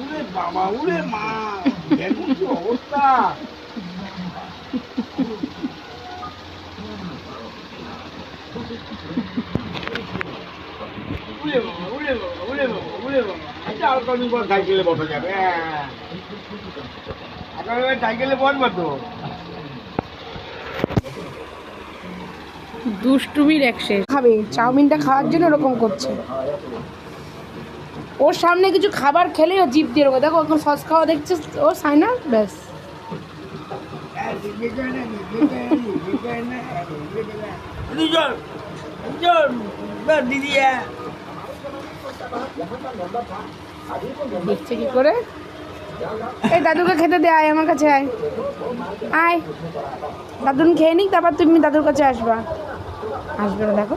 উরে বাবা উরে মা। দেখুন কি অবস্থা। উরে বাবা উরে বাবা উরে বাবা উরে বাবা। আচ্ছা আর কদিন পর সাইকেলে বসা যাবে হ্যাঁ। এখন সাইকেলে বসবো তো। দুষ্টুমির এক শেষ। খাবে চাউমিনটা খাওয়ার জন্য ওরকম করছে। ওর সামনে কিছু খাবার খেলেই ও জিভ দিয়ে এরকম দেখো এখন সস খাওয়া দেখছে ও সাইনা? ব্যাস। দেখছে কি করে? এই দাদুকে খেতে দে, আয় আমার কাছে আয়। আয়। দাদুন খেয়ে নিক, তারপর তুমি দাদুর কাছে আসবা। আসবে না, দেখো।